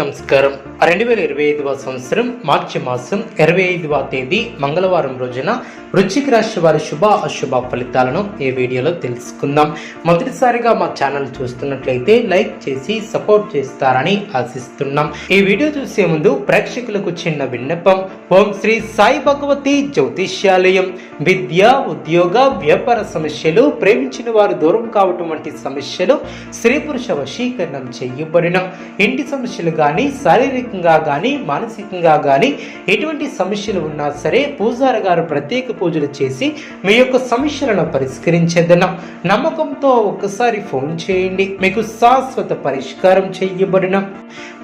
నమస్కారం. రెండు వేల ఇరవై ఐదవ సంవత్సరం మార్చి మాసం ఇరవై ఐదవ తేదీ మంగళవారం రోజున వృశ్చిక రాశి వారి శుభ అశుభ ఫలితాలను ఈ వీడియోలో తెలుసుకుందాం. మొదటిసారిగా మా ఛానల్ చూస్తున్నట్లయితే లైక్ చేసి సపోర్ట్ చేస్తారని ఆశిస్తున్నాం. ఈ వీడియో చూసే ముందు ప్రేక్షకులకు చిన్న విన్నపం. ఓం శ్రీ సాయి భగవతి జ్యోతిష్యాలయం. విద్య ఉద్యోగ వ్యాపార సమస్యలు ప్రేమించిన వారు దూరం కావటం వంటి సమస్యలు స్త్రీ పురుష వశీకరణం చేయబడిన. ఇంటి సమస్యలు కానీ శారీరకంగా కానీ మానసికంగా కానీ ఎటువంటి సమస్యలు ఉన్నా సరే పూజారి గారు ప్రత్యేక పూజలు చేసి మీ యొక్క సమస్యలను పరిష్కరించేదన. నమ్మకంతో ఒక్కసారి ఫోన్ చేయండి. మీకు శాశ్వత పరిష్కారం చేయబడిన.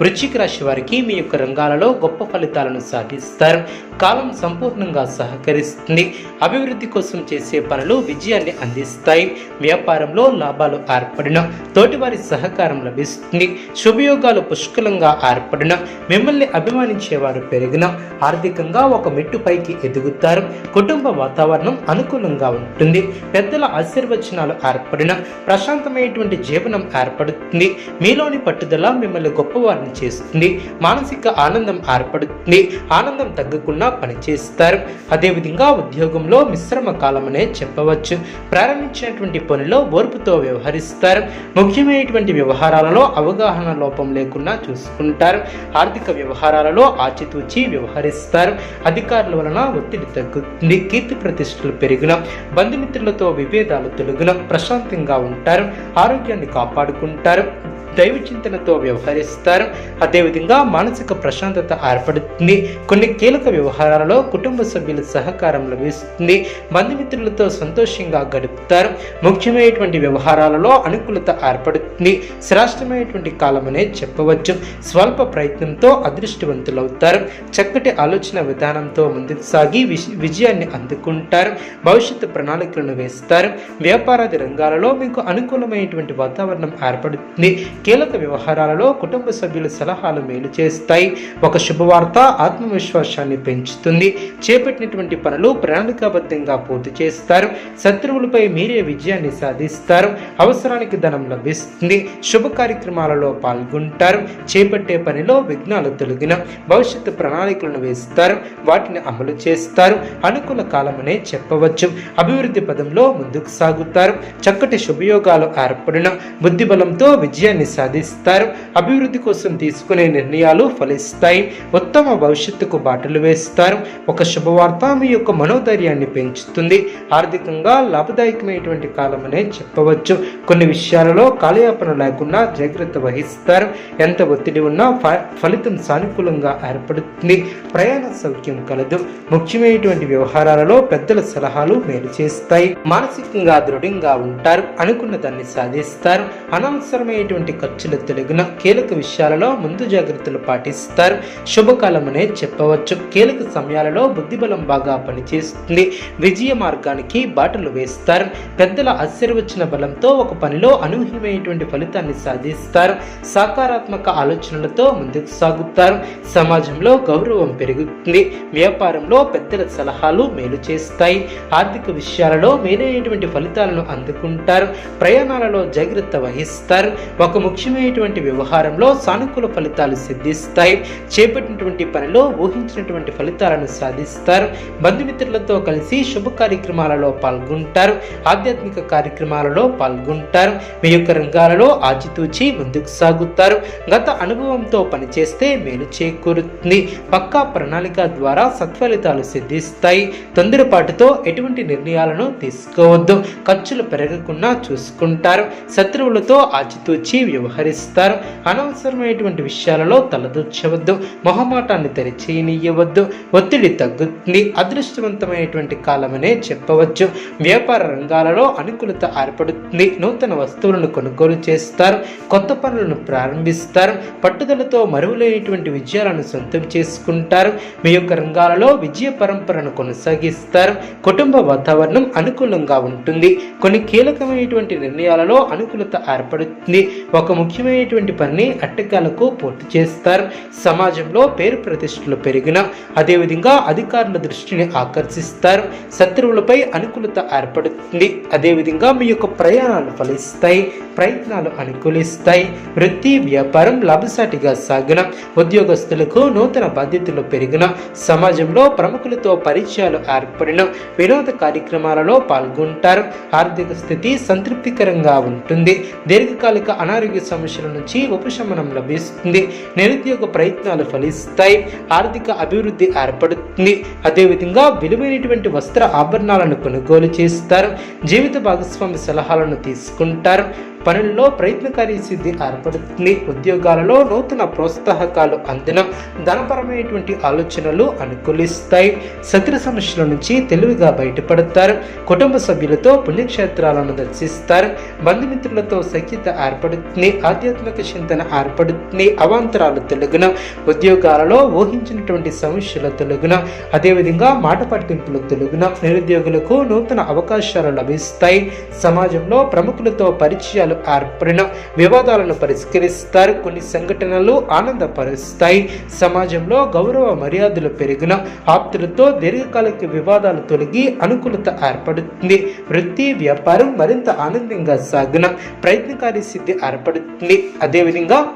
వృశ్చిక రాశి వారికి మీ యొక్క రంగాలలో గొప్ప ఫలితాలను సాధిస్తారు. కాలం సంపూర్ణంగా సహకరిస్తుంది. అభివృద్ధి కోసం చేసే పనులు విజయాన్ని అందిస్తాయి. వ్యాపారంలో లాభాలు ఏర్పడిన. తోటివారి సహకారం లభిస్తుంది. శుభయోగాలు పుష్కలంగా ఏర్పడిన. మిమ్మల్ని అభిమానించేవారు పెరిగిన ఆర్థికంగా ఒక మెట్టు పైకి ఎదుగుతారు. కుటుంబ వాతావరణం అనుకూలంగా ఉంటుంది. పెద్దల ఆశీర్వచనాలు ఏర్పడిన. ప్రశాంతమైనటువంటి జీవనం ఏర్పడుతుంది. మీలోని పట్టుదల మిమ్మల్ని గొప్పవారిని చేస్తుంది. మానసిక ఆనందం ఏర్పడుతుంది. ఆనందం తగ్గకుండా పనిచేస్తారు. అదేవిధంగా ఉద్యోగంలో మిశ్రమ కాలమనే చెప్పవచ్చు. ప్రారంభించినటువంటి పనిలో ఓర్పుతో వ్యవహరిస్తారు. ముఖ్యమైనటువంటి వ్యవహారాలలో అవగాహన లోపం లేకుండా చూసుకుంటారు. ఆర్థిక వ్యవహారాలలో ఆచితూచి వ్యవహరిస్తారు. అధికారుల వలన ఒత్తిడి తగ్గుతుంది. కీర్తి ప్రతిష్టలు పెరిగిన బంధుమిత్రులతో విభేదాలు తొలగిన ప్రశాంతంగా ఉంటారు. ఆరోగ్యాన్ని కాపాడుకుంటారు. దైవ చింతనతో వ్యవహరిస్తారు అదేవిధంగా మానసిక ప్రశాంతత ఏర్పడుతుంది. కొన్ని కీలక వ్యవహారాలలో కుటుంబ సభ్యుల సహకారం లభిస్తుంది. బంధుమిత్రులతో సంతోషంగా గడుపుతారు. ముఖ్యమైనటువంటి వ్యవహారాలలో అనుకూలత ఏర్పడుతుంది. శ్రేష్టమైనటువంటి అనే చెప్పవచ్చు. స్వల్ప ప్రయత్నంతో అదృష్టవంతులవుతారు. చక్కటి ఆలోచన విధానంతో ముందుకు సాగి విజయాన్ని అందుకుంటారు. భవిష్యత్తు ప్రణాళికలను వేస్తారు. వ్యాపారాది రంగాలలో మీకు అనుకూలమైనటువంటి వాతావరణం ఏర్పడుతుంది. కీలక వ్యవహారాలలో కుటుంబ సభ్యుల సలహాలు మేలు చేస్తాయి. ఒక శుభవార్త ఆత్మవిశ్వాసాన్ని పెంచుతుంది. చేపట్టినటువంటి పనులు ప్రణాళికాబద్ధంగా పూర్తి చేస్తారు. శత్రువులపై మీరే విజయాన్ని సాధిస్తారు. అవసరానికి ధనం లభిస్తుంది. శుభ కార్యక్రమాలలో పాల్గొంటారు. చేపట్టే పనిలో విఘ్నాలు తొలగిన భవిష్యత్తు ప్రణాళికలను వేస్తారు. వాటిని అమలు చేస్తారు. అనుకూల కాలమనే చెప్పవచ్చు. అభివృద్ధి పదంలో ముందుకు సాగుతారు. చక్కటి శుభయోగాలు ఏర్పడిన బుద్ధిబలంతో విజయాన్ని సాధిస్తారు. అభివృద్ధి కోసం తీసుకునే నిర్ణయాలు ఫలిస్తాయి. ఉత్తమ భవిష్యత్తుకు బాటలు వేస్తారు. ఒక శుభవార్త మీ యొక్క మనోధైర్యాన్ని పెంచుతుంది. ఆర్థికంగా లాభదాయకమైనటువంటి కాలం అనే చెప్పవచ్చు. కొన్ని విషయాలలో కాలయాపన లేకుండా జాగ్రత్త వహిస్తారు. ఎంత ఒత్తిడి ఉన్నా ఫ- ఫలితం సానుకూలంగా ఏర్పడుతుంది. ప్రయాణ సౌఖ్యం కలదు. ముఖ్యమైనటువంటి వ్యవహారాలలో పెద్దల సలహాలు మేలు చేస్తాయి. మానసికంగా దృఢంగా ఉంటారు. అనుకున్న దాన్ని సాధిస్తారు. అనవసరమైనటువంటి ఖర్చులు తెలుగున కీలక విషయాలలో ముందు జాగ్రత్తలు పాటిస్తారు. శుభకాలమనే చెప్పవచ్చు. కీలక సమయాలలో బుద్ధిబలం బాగా పనిచేస్తుంది. విజయ మార్గానికి బాటలు వేస్తారు. పెద్దల ఆశీర్వచన బలంతో ఒక పనిలో అనూహ్యమైనటువంటి ఫలితాన్ని సాధిస్తారు. సకారాత్మక ఆలోచనలతో ముందుకు సాగుతారు. సమాజంలో గౌరవం పెరుగుతుంది. వ్యాపారంలో పెద్దల సలహాలు మేలు చేస్తాయి. ఆర్థిక విషయాలలో మేలైనటువంటి ఫలితాలను అందుకుంటారు. ప్రయాణాలలో జాగ్రత్త వహిస్తారు. ఒక ముఖ్యమైనటువంటి వ్యవహారంలో సానుకూల ఫలితాలు సిద్ధిస్తాయి. చేపట్టినటువంటి పనిలో ఊహించినటువంటి ఫలితాలను సాధిస్తారు. బంధుమిత్రులతో కలిసి శుభ కార్యక్రమాలలో పాల్గొంటారు. ఆధ్యాత్మిక కార్యక్రమాలలో పాల్గొంటారు. మీ యొక్క రంగాలలో ఆచితూచి ముందుకు సాగుతారు. గత అనుభవంతో పనిచేస్తే మేలు చేకూరుతుంది. పక్కా ప్రణాళిక ద్వారా సత్ఫలితాలు సిద్ధిస్తాయి. తొందరపాటుతో ఎటువంటి నిర్ణయాలను తీసుకోవద్దు. ఖర్చులు పెరగకుండా చూసుకుంటారు. శత్రువులతో ఆచితూచి వ్యవహరిస్తారు. అనవసరమైనటువంటి విషయాలలో తలదూర్చవద్దు. మొహమాటాన్ని తెరిచేయనియవద్దు. ఒత్తిడి తగ్గుతుంది. అదృష్టవంతమైనటువంటి కాలమనే చెప్పవచ్చు. వ్యాపార రంగాలలో అనుకూలత ఏర్పడుతుంది. నూతన వస్తువులను కొనుగోలు చేస్తారు. కొత్త పనులను ప్రారంభిస్తారు. పట్టుదలతో మరువులేనటువంటి విజయాలను సొంతం చేసుకుంటారు. మీ యొక్క రంగాలలో విజయ పరంపరను కొనసాగిస్తారు. కుటుంబ వాతావరణం అనుకూలంగా ఉంటుంది. కొన్ని కీలకమైనటువంటి నిర్ణయాలలో అనుకూలత ఏర్పడుతుంది. ఒక ఒక ముఖ్యమైనటువంటి పనిని అట్టకాలకు పూర్తి చేస్తారు. సమాజంలో పేరు ప్రతిష్టలు పెరిగిన అదేవిధంగా అధికారుల దృష్టిని ఆకర్షిస్తారు. శత్రువులపై అనుకూలత ఏర్పడుతుంది. అదేవిధంగా మీ యొక్క ప్రయాణాలు ఫలిస్తాయి. ప్రయత్నాలు అనుకూలిస్తాయి. వృత్తి వ్యాపారం లాభసాటిగా సాగిన ఉద్యోగస్తులకు నూతన బాధ్యతలు పెరిగిన సమాజంలో ప్రముఖులతో పరిచయాలు ఏర్పడిన వినోద కార్యక్రమాలలో పాల్గొంటారు. ఆర్థిక స్థితి సంతృప్తికరంగా ఉంటుంది. దీర్ఘకాలిక అనారోగ్య సమస్యల నుంచి ఉపశమనం లభిస్తుంది. నిరుద్యోగ ప్రయత్నాలు ఫలిస్తాయి. ఆర్థిక అభివృద్ధి ఏర్పడుతుంది. అదేవిధంగా విలువైనటువంటి వస్త్ర ఆభరణాలను కొనుగోలు చేస్తారు. జీవిత భాగస్వామి సలహాలను తీసుకుంటారు. పనుల్లో ప్రయత్నకారి సిద్ధి ఏర్పడుతుంది. ఉద్యోగాలలో నూతన ప్రోత్సాహకాలు అందిన ధనపరమైనటువంటి ఆలోచనలు అనుకూలిస్తాయి. శత్రు సమస్యల నుంచి తెలివిగా బయటపడతారు. కుటుంబ సభ్యులతో పుణ్యక్షేత్రాలను దర్శిస్తారు. బంధుమిత్రులతో సఖ్యత ఏర్పడుతుంది. ఆధ్యాత్మిక చింతన ఏర్పడుతుంది. అవాంతరాలు తొలగిన ఉద్యోగాలలో ఊహించినటువంటి సమస్యల తొలగిన అదేవిధంగా మాట పట్టింపులు తొలగిన నిరుద్యోగులకు నూతన అవకాశాలు లభిస్తాయి. సమాజంలో ప్రముఖులతో పరిచయాలు ఏర్పడిన వివాదాలను పరిష్కరిస్తారు. కొన్ని సంఘటనలు ఆనందపరుస్తాయి. సమాజంలో గౌరవ మర్యాదలు పెరిగిన ఆప్తులతో దీర్ఘకాలిక వివాదాలు తొలగి అనుకూలత ఏర్పడుతుంది. వృత్తి వ్యాపారం మరింత ఆనందంగా సాగిన ప్రయత్నకారి సిద్ధి ఏర్పడుతుంది. అదేవిధంగా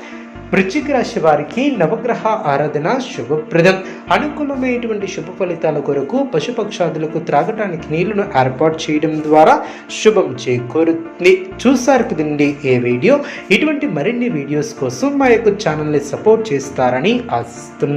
వృశ్చిక రాశి వారికి నవగ్రహ ఆరాధన శుభప్రదం. అనుకూలమైనటువంటి శుభ ఫలితాల కొరకు పశుపక్షాదులకు త్రాగటానికి నీళ్ళను ఏర్పాటు చేయడం ద్వారా శుభం చేకూరుతుంది. చూసారు కదండి ఏ వీడియో? ఇటువంటి మరిన్ని వీడియోస్ కోసం మా యొక్క ఛానల్ని సపోర్ట్ చేస్తారని ఆశిస్తున్నాను